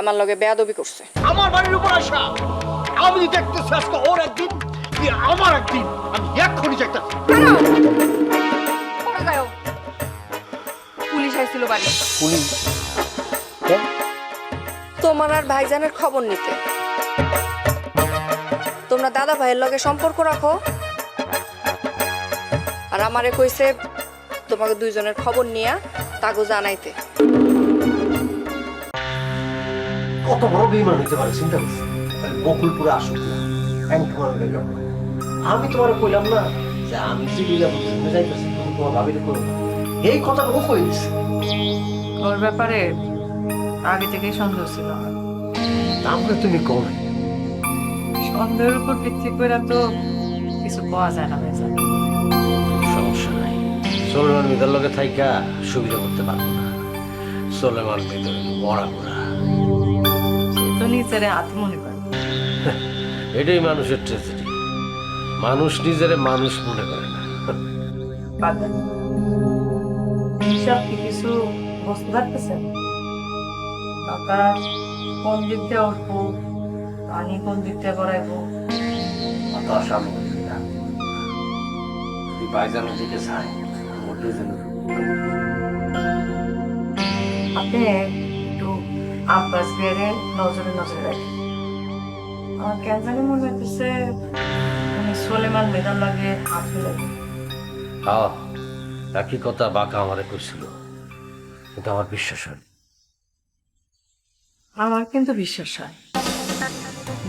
আমার লগে বেয়াদবি করছে। আমার বাড়ির উপর আসা। আমি দেখতেছি আজকে ওর একদিন কি আমার একদিন আমি এক্ষুনি দেখতেছি। পুলিশ আইছিল বাড়ি। পুলিশ? তোমার আর ভাইজানের খবর নিতে। তোমরা দাদা ভাইয়ের লগে সম্পর্ক রাখো। আর আমারে কইছে তোমাকে দুইজনের খবর নিয়া তাগো জানাইতে। কত বড় বেইমান হইতে পারে চিন্তা করছি? বকুলপুরে আসুক না ব্যাংক তোমার আমি তোমার কইলাম না যে আমি যে লিলা বুঝতে যাইতেছি তুমি তোমার ভাবিলে করো না। এই কথা ও কই দিছে? ওর ব্যাপারে আগে থেকেই সন্দেহ ছিল। আমরা। তুমি কম সন্দেহের উপর ভিত্তি করে তো কিছু পাওয়া যায় না ভেজা সমস্যা নাই। সোলেমান মিদার লগে থাইকা সুবিধা করতে পারব না। সোলেমান মিদার মরা নিজের হাতে করে এটাই মানুষের ট্রেজেডি মানুষ নিজেরে মানুষ মনে করে না। দেন। হিসাব কি কিছু বুঝতে পারতেছেন? বাতাস কোন দিক দিয়ে উঠবো? পানি কোন দিক দিয়ে গড়াইবো? অত অসামরিকা তুই বাইজানোর দিকে চাই আপনি আব্বাস বেড়ে নজরে নজরে রাখেন আমার কেন জানি মনে হইতেছে উনি সোলেমান মেদার লাগে হাত লাগে। হ্যাঁ একই কথা বাঁকা আমারে কইছিল। কিন্তু আমার বিশ্বাস হয় আমার কিন্তু বিশ্বাস হয়।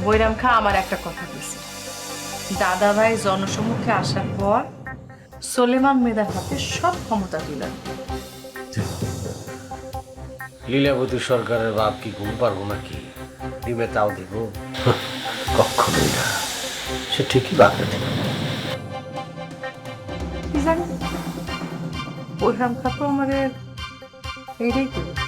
বৈরাম খা আমার একটা কথা দিয়েছে দাদা ভাই জনসম্মুখে আসার পর সোলেমান মেদার হাতে সব ক্ষমতা তুলে। লীলাবতী সরকারের বাপ কি ঘুম পারব নাকি? দিবে তাও দেব? কখনোই না। সে ঠিকই বাঁকতে দেবে কি জানি? আমাদের এইটাই করবে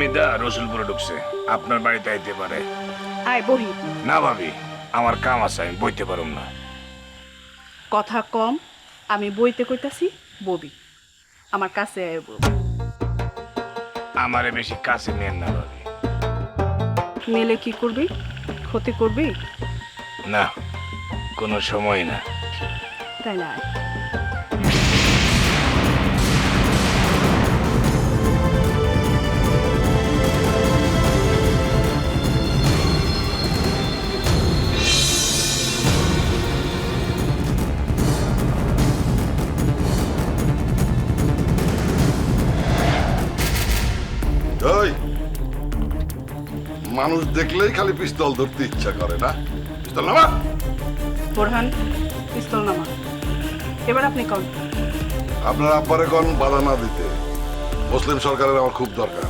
সোলন মিদা রসুলপুরে ঢুকছে। আপনার বাড়িতে আইতে পারে। আয় বহি। না ভাবি আমার কাম আছে আমি বইতে পারুম না। কথা কম আমি বইতে কইতাছি ববি। আমার কাছে আয় বউ। আমারে বেশি কাছে নেন না ভাবি। মেলে কি করবি? ক্ষতি করবি? না কোনো সময় না। তাই না? মানুষ দেখলেই খালি পিস্তল ধরতে ইচ্ছা করে না? পিস্তল নামা? বোরহান পিস্তল নামা। এবার আপনি কন আপনার আব্বারে কোন বাধা না দিতে। মুসলিম সরকারের আমার খুব দরকার।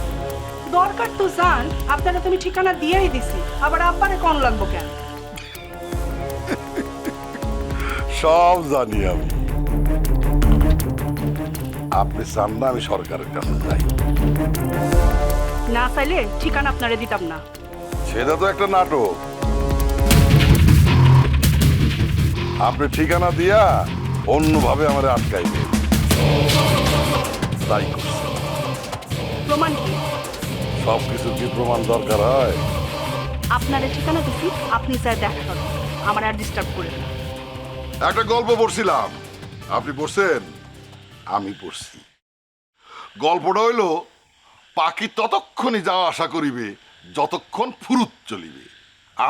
দরকার তো জান আপনারা তুমি ঠিকানা দিয়েই দিছি। আবার আব্বারে কন লাগবো কেন? সব জানি আমি। আপনি চান না আমি সরকারের কাছে যাই। না চাইলে ঠিকানা আপনারে দিতাম না। সেটা তো একটা নাটক। আপনি ঠিকানা দিয়া অন্যভাবে আমার আটকাইবে তাই প্রমাণ কি? সব কিছুর কি প্রমাণ দরকার হয়? আপনার ঠিকানা দিছি আপনি চাই দেখা করেন আমার আর ডিস্টার্ব করেন না। একটা গল্প পড়ছিলাম। আপনি পড়ছেন? আমি পড়ছি। গল্পটা হইল পাখি ততক্ষণে যাওয়া আশা করিবে যতক্ষণ ফুরুত চলিবে।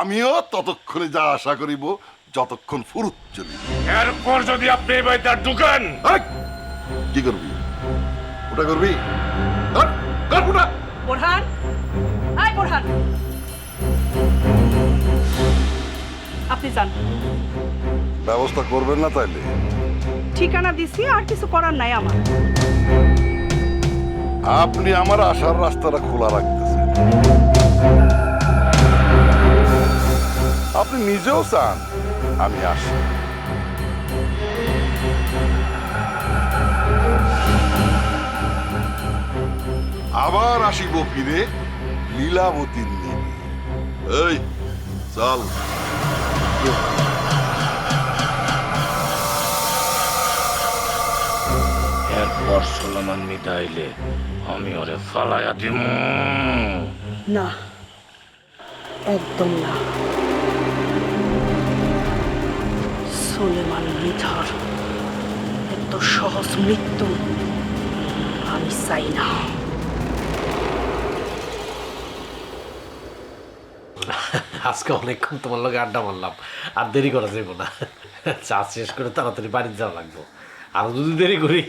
আমিও ততক্ষণে যা আশা করিব যতক্ষণ ফুরুত চলিবে। এরপর যদি আপনি এই বাড়িতে ঢুকেন। কি করবি? ওটা করবি? আয় বোরহান। আপনি যান। ব্যবস্থা করবেন না তাইলে? ঠিকানা দিছি আর কিছু করার নাই আমার। আপনি আমার আসার রাস্তাটা খোলা রাখতেছেন। আপনি নিজেও চান আমি আসি। আবার আসিব ফিরে লীলাবতীর নিয়ে। এই, চল। আইলে আমি ওরে ফালাইয়া দিব না একদম না। সোলেমান মৃধার এত সহজ মৃত্যু আমি চাই না। আজকে অনেকক্ষণ তোমার লগে আড্ডা মারলাম আর দেরি করা যাইব না। চা শেষ করে তাড়াতাড়ি বাড়িতে যাওয়া লাগবো। আর যদি দেরি করি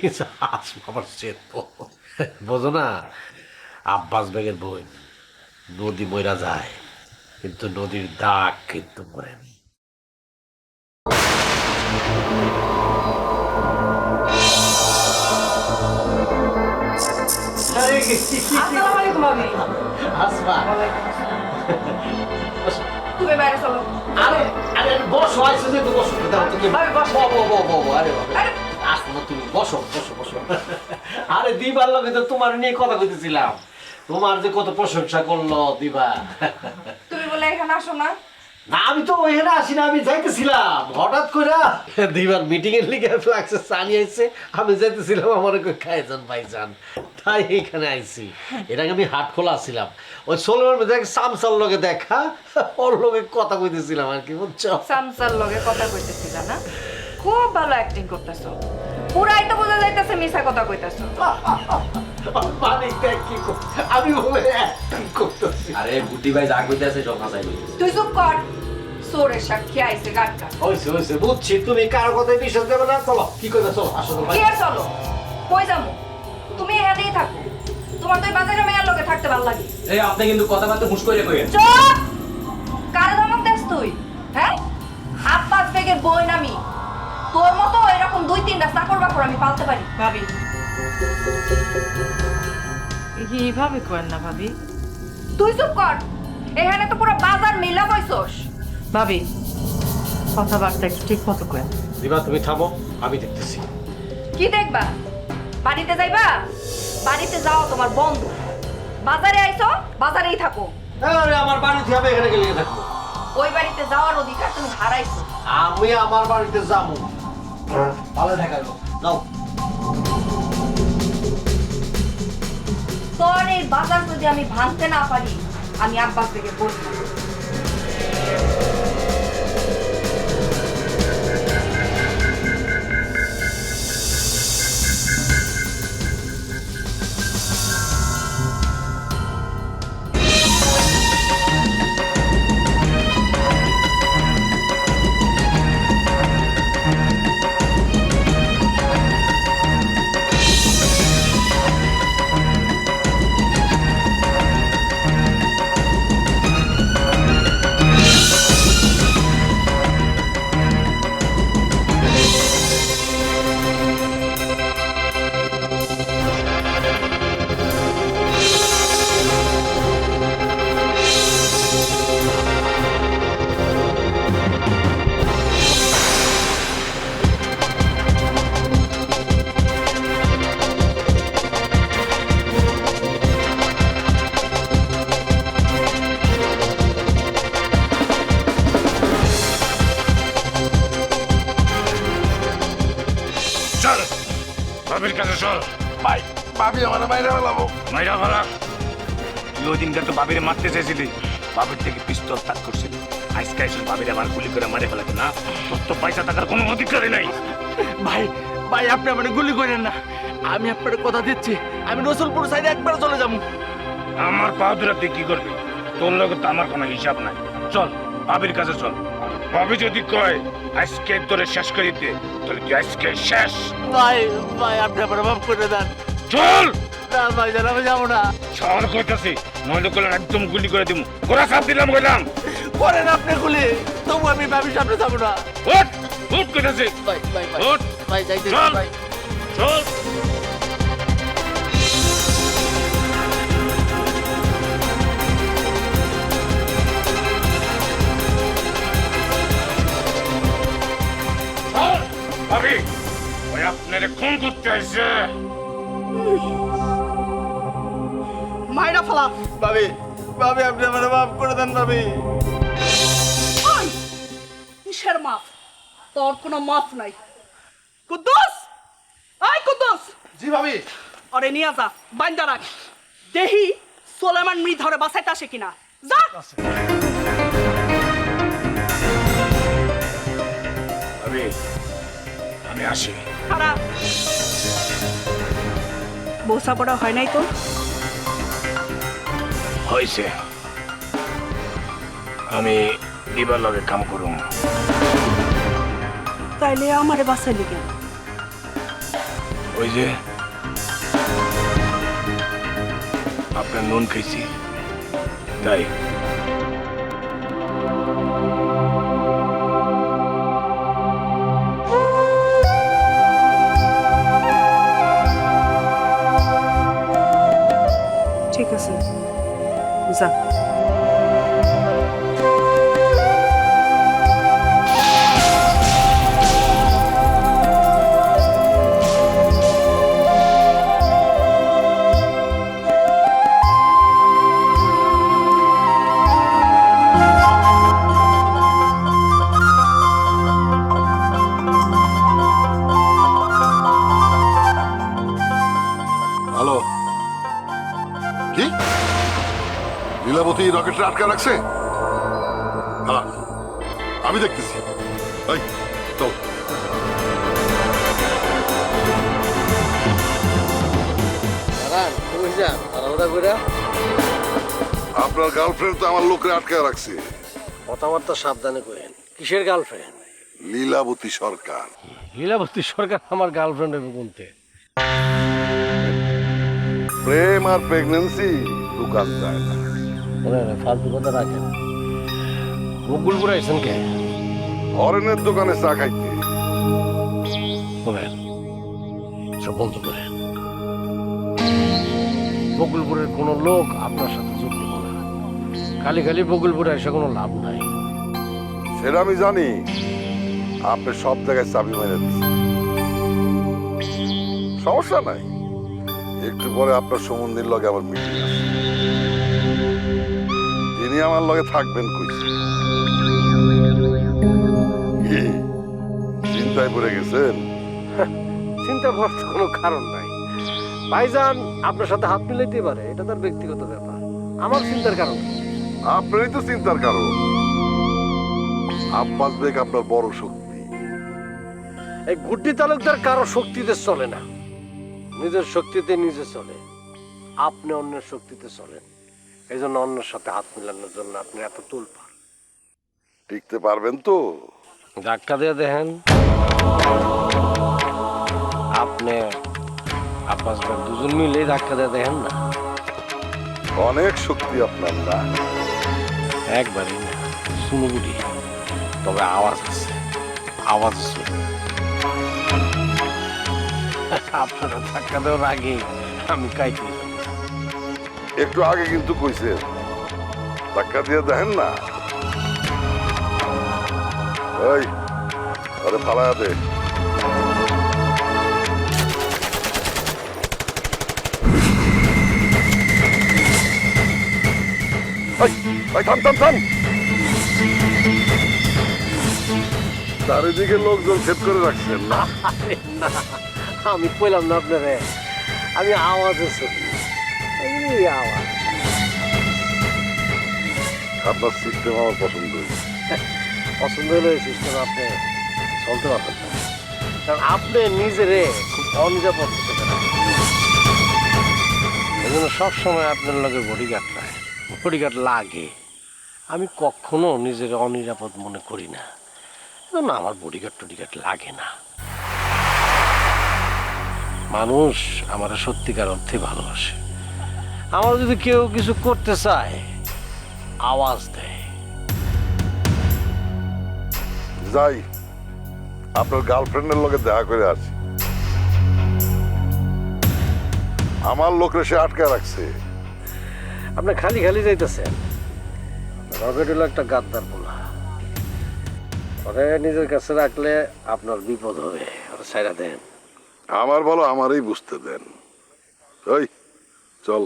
আসব আবার সে বোঝো না আব্বাস বেগের বই নদী ময়রা যায় কিন্তু নদীর দাগ কিন্তু মরেনি আসসালামু আলাইকুম ভাবি আসবা। তুমি বাইরে চলো। আরে আরে বসো আইসো যে তো বসো দাও তুমি ভাই, বসো। বো বো বো বো আরে আরে। তুমি বসো বসো বসো। আরে দিবার লগে তো তোমার নিয়ে কথা কইতেছিলাম। তোমার যে কত প্রশংসা করল দিবা। তুমি বলে এখানে আসো না। না আমি তো ওইখানে আসি না আমি যাইতেছিলাম। হঠাৎ করে দিবার মিটিং এর লিগে ফ্লাক্সে চানি আইছে আমি যাইতেছিলাম আমার কই খাই যান ভাই তাই এখানে আইছি। এটা আমি হাট খোলা ছিলাম। ওই সোলোর মধ্যে এক সামসার লগে দেখা ওর লগে কথা কইতেছিলাম আর কি বুঝছ? সামসার লগে কথা কইতেছিল না? খুব ভালো অ্যাক্টিং করতেছো। পুরাই তো বোঝা যাইতেছে মিছা কথা কইতেছো। কর- আমি বলে করতেছি? আরে বুদ্ধি ভাই যা কইতে আছে সব কইতেছে তুই চুপ কর সোরের সাক্ষী আইছে গাটকা বুঝছি তুমি কার কথায় বিশ্বাস দেবে না চলো কি চলো আসো তো কে চলো? কই যামু তুমি এখানেই থাকো। তোমার তো বাজারে মেয়ের লোকে থাকতে ভালো লাগে। এই আপনি কিন্তু কথাবার্তা হুঁশ করে কইেন চুপ! তিনটা চাকর বাকর আমি পালতে পারি। ভাবি। এইভাবে করেন না ভাবি। তুই চুপ কর। এখানে তো পুরো বাজার মিলা বইছস। ভাবি কথাবার্তা একটু ঠিক মতো করেন। দিবা তুমি থামো আমি দেখতেছি। কি দেখবা? বাড়িতে যাইবা? বাড়িতে যাও তোমার বন্ধ। বাজারে আইছো বাজারেই থাকো। আরে আমার বাড়িতে আমি এখানে গেলে থাকব। ওই বাড়িতে যাওয়ার অধিকার তুমি হারাইছো। আমি আমার বাড়িতে যাব। ভালো দেখাল যাও। তোর এই বাজার যদি আমি ভাঙতে না পারি, আমি আব্বাস থেকে বলব। ভাই আমার বাইরে ফেলাবো। মাইরা ফালা? তুই ওই দিনকার তো বাবিরে মারতে চাইছিলি বাবির থেকে পিস্তল তাক করছিলি। আজকে এসে বাবির আমার গুলি করে মারে ফেলাতে না? তোর তো পয়সা টাকার কোনো অধিকারই নাই। ভাই ভাই আপনি আমার গুলি করেন না। আমি আপনার কথা দিচ্ছি। আমি রসুলপুর সাইডে একবার চলে যাব। আমার পা ধরে তুই কি করবি? তোর লগে তো আমার কোনো হিসাব নাই। চল বাবির কাছে চল। বাবি যদি কয় আজকে তোরে শেষ করে দিতে তাহলে তুই আজকে শেষ। ভাই ভাই আপনি আমার মাফ করে দেন। চল! না ভাই জান আমি যাব না। শহর কইতাছি নইলে করলে একদম গুলি করে দিমু। গোড়া সাপ দিলাম কইলাম। করেন আপনি গুলি তবু আমি ভাবি সামনে যাব না। উঠ উঠ কইতাছি। ভাই ভাই ভাই উঠ। ভাই চল। ভাই। চল। চল, ওই আপনারে খুন করতে আসছে মাইরা ফেলা। ভাবি ভাবি আপনি আমার মাফ করে দেন ভাবি। কিসের মাফ? তোর কোনো মাফ নাই। কুদ্দুস! আই কুদ্দুস! জি ভাবি। আরে নিয়ে যা বাইন্দা রাখ। দেহি সোলেমান মৃধরে বাসাইতে আসে কিনা। যা! আমি আসি। খারাপ। বোসা পড়া হয় নাই তো? হয়েছে। আমি দিবার লগে কাম করুম। তাইলে আমারে বাসাইলি কেন? ওই যে আপনার নুন খাইছি। তাই। যা হ্যালো। কি? লীলাবতী রকেটটা আটকা রাখছে? হ্যাঁ আমি দেখতেছি। এই চল। আপনার গার্লফ্রেন্ড তো আমার লোকরে আটকা রাখছে। কথাবার্তা সাবধানে কইেন কিসের গার্লফ্রেন্ড লীলাবতী সরকার। লীলাবতী সরকার আমার গার্লফ্রেন্ড হবে কোনতে প্রেম আর প্রেগনেন্সি দোকান যায় না। ফালতু কথা রাখেন বকুলপুর আইসেন কে? হরেনের দোকানে চা খাইতে। শোনেন সব বন্ধ করেন বকুলপুরের কোনো লোক আপনার সাথে যোগ দেব না। খালি খালি বকুলপুরে এসে কোনো লাভ নাই। সেটা আমি জানি। আপনি সব জায়গায় চাবি মেরে দিচ্ছেন সমস্যা নাই। একটু পরে আপনার সম্বন্ধীর লগে আমার মিটিং আছে। তিনি আমার লগে থাকবেন কইছে। কি? চিন্তায় পড়ে গেছেন? চিন্তা করার তো কোনো কারণ নাই। ভাইজান আপনার সাথে হাত মিলাইতে পারে এটা তার ব্যক্তিগত ব্যাপার। আমার চিন্তার কারণ? আপনারই তো চিন্তার কারণ। আব্বাস বেগ আপনার বড় শক্তি। এই গুড্ডি তালুকদার কারও শক্তিতে চলে না। নিজের শক্তিতে নিজে চলে। আপনি অন্যের শক্তিতে চলেন। এই জন্য অন্যের সাথে হাত মিলানোর জন্য আপনি এত তুলপার। টিকতে পারবেন তো? ধাক্কা দিয়ে দেখেন। আপনি আব্বাস ভাই দুজন মিলে ধাক্কা দিয়ে দেখেন না। অনেক শক্তি আপনার না। একবারই না শুনুবুটি তবে আওয়াজ আছে আওয়াজ আছে। আপনারা ধাক্কা দেওয়ার আগে আমি কাইতে একটু আগে কিন্তু কইছেন ধাক্কা দিয়ে দেখেন না। ওই আরে ফালায়া দে। থাম থাম থাম। চারিদিকে লোকজন সেট করে রাখছেন না, আমি কইলাম না আপনারে। আমি আওয়াজে শুনি। এই আওয়াজ আপনার সিস্টেম আমার পছন্দ হয়েছে পছন্দ হলো এই সিস্টেম আপনি চলতে পারবেন না কারণ আপনি নিজেরে খুব অনিরাপদ হতে পারেন এই জন্য সবসময় আপনার লগে বডিগার্ড লাগে বডিগার্ড লাগে আমি কখনো নিজের অনিরাপদ মনে করি না এজন্য আমার বডিগার্ড টডিগার্ড লাগে না মানুষ আমার সত্যিকার অর্থে ভালোবাসে। আমার যদি কেউ কিছু করতে চায় আওয়াজ দেয়। যাই আপনার গার্লফ্রেন্ডের লগে দেখা করে আসি। আমার লোকরে সে আটকে রাখছে। আপনি খালি খালি যাইতেছেন। রকেট হলো একটা গাদ্দার বলা ওরে নিজের কাছে রাখলে আপনার বিপদ হবে। ওরা সাইরা দেন। আমার বলো আমারই বুঝতে দেন। ওই চল।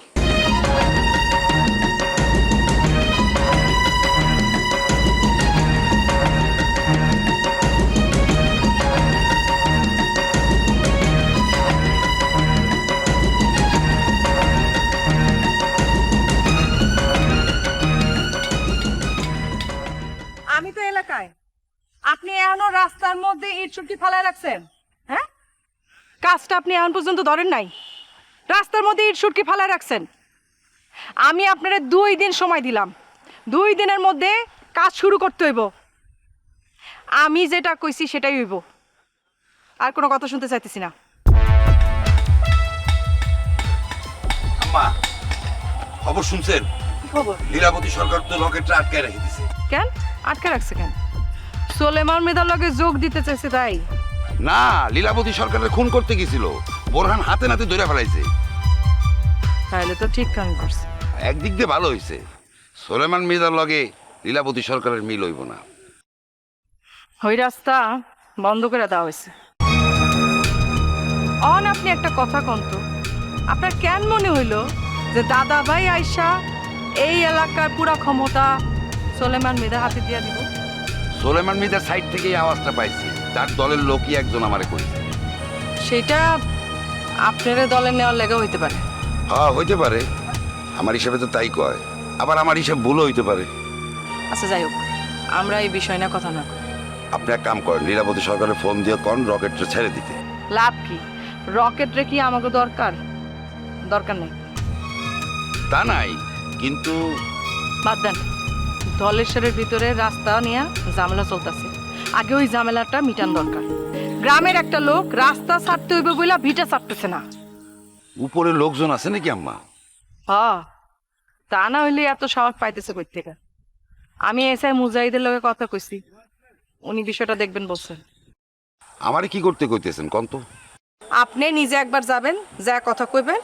রাস্তার মধ্যে ইট ছুটি ফেলায় রাখছেন হ্যাঁ? কাজটা আপনি এখন পর্যন্ত ধরেন নাই। রাস্তার মধ্যে ইট সুটকি ফেলায় রাখছেন। আমি আপনারে দুই দিন সময় দিলাম। দুই দিনের মধ্যে কাজ শুরু করতে হইব। আমি যেটা কইছি সেটাই হইব। আর কোনো কথা শুনতে চাইতেছি না। খবর শুনছেন? কি খবর? লীলাবতী সরকার তো রকেটটা আটকায় রেখে দিছে। কেন? আটকে রাখছে কেন? সোলেমান মেদার লগে যোগ দিতে চাইছে তাই? না লীলাবতী সরকারের খুন করতে গেছিল। বোরহান হাতে নাতে ধরে ফেলাইছে। তাহলে তো ঠিক কাম করছে। একদিক দিয়ে ভালো হইছে। সোলেমান মির্জার লগে লীলাবতী সরকারের মিল হইব না। ওই রাস্তা বন্ধ করে দেওয়া হয়েছে। অন আপনি একটা কথা কন্ত আপনার কেন মনে হইল যে দাদা ভাই আয়সা এই এলাকার পুরা ক্ষমতা সোলেমান মেদা হাতে দিয়া দিব? সোলেমান মির্জার সাইড থেকেই আওয়াজটা পাইছি। তার দলের লোকই একজন আমারে কইছে। সেটা আপনার দলে নেওয়ার লেগে হইতে পারে। হ্যাঁ হইতে পারে। আমার হিসাবে তো তাই কয়। আবার আমার হিসাব ভুলও হইতে পারে। আচ্ছা যাই হোক। আমরা এই বিষয় না কথা না করি আপনি এক কাম করেন লীলাবতী সরকারের ফোন দিয়ে কন রকেটটা ছেড়ে দিতে। লাভ কি? রকেটরে কি আমাকে দরকার? দরকার নেই। তা নাই কিন্তু বাদ দেন। ধলেশ্বরের ভিতরে রাস্তা নিয়ে ঝামেলা চলতেছে। আগে ওই ঝামেলাটা মিটান দরকার। গ্রামের একটা লোক রাস্তা ছাড়তে হইবে বইলা ভিটা ছাড়তেছে না। উপরে লোকজন আছে নাকি আম্মা? হ তা না হইলে এত সাহস পাইতেছে কই থেকে? আমি এসআই মুজাহিদের লগে কথা কইছি। উনি বিষয়টা দেখবেন বলছেন। আমারে কি করতে কইতেছেন কন তো? আপনি নিজে একবার যাবেন যা কথা কইবেন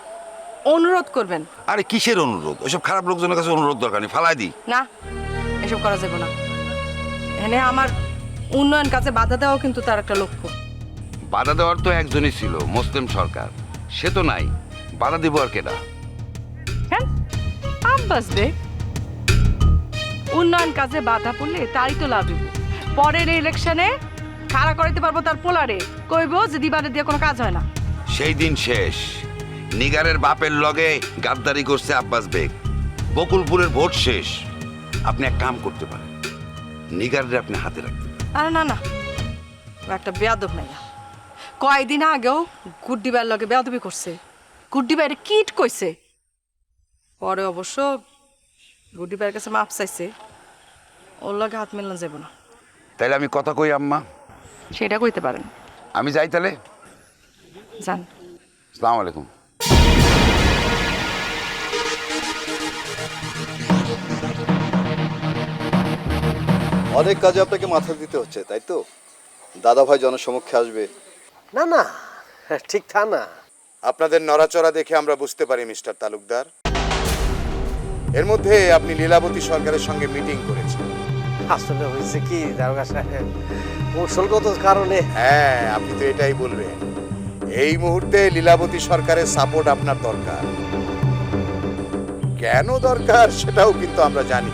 অনুরোধ করবেন। আরে কিসের অনুরোধ? ওইসব খারাপ লোকজনের কাছে অনুরোধ দরকার নেই ফালাই দি না এসব করা যাবে না। এনে আমার উন্নয়ন কাজে বাধা দেওয়াও কিন্তু তার একটা লক্ষ্য। বাধা দেওয়ার তো একজনই ছিল মুসলিম সরকার। সে তো নাই বাধা দিব আর কেডা? হ্যাঁ আব্বাস বে উন্নয়ন কাজে বাধা পড়লে তারই তো লাভ হইব। পরের ইলেকশনে খাড়া করাইতে পারব তার পোলারে। কইব যে দিবারে দিয়ে কোনো কাজ হয় না। সেই দিন শেষ। নিগারের বাপের লগে গাদ্দারি করছে আব্বাস বেগ। বকুলপুরের ভোট শেষ। আপনি এক কাম করতে পারেন। নিগারের আপনি হাতে রাখতে পারেন। আরে না না। ও একটা বেয়াদব নাই কয়দিন আগেও গুড্ডি ভাইয়ের লগে বেয়াদবি করছে। গুড্ডি ভাইয়ের কিট কইছে। পরে অবশ্য গুড্ডি ভাইয়ের কাছে মাপ চাইছে। ওর লগে হাত মেলানো যাব না। তাইলে আমি কথা কই আম্মা? সেটা কইতে পারেন। আমি যাই তাহলে যান। সালাম আলাইকুম। অনেক কাজে আপনাকে মাথা দিতে হচ্ছে তাই তো? দাদা ভাই জনসমক্ষে আসবে। না না ঠিক তা না। আপনাদের নড়াচড়া দেখে আমরা বুঝতে পারি মিস্টার তালুকদার। এর মধ্যে আপনি লীলাবতী সরকারের সঙ্গে মিটিং করেছেন। আসলে হয়েছে কি দারোগা সাহেব? কৌশলগত কারণে। হ্যাঁ আপনি তো এটাই বলবেন। এই মুহূর্তে লীলাবতী সরকারের সাপোর্ট আপনার দরকার। কেন দরকার সেটাও কিন্তু আমরা জানি।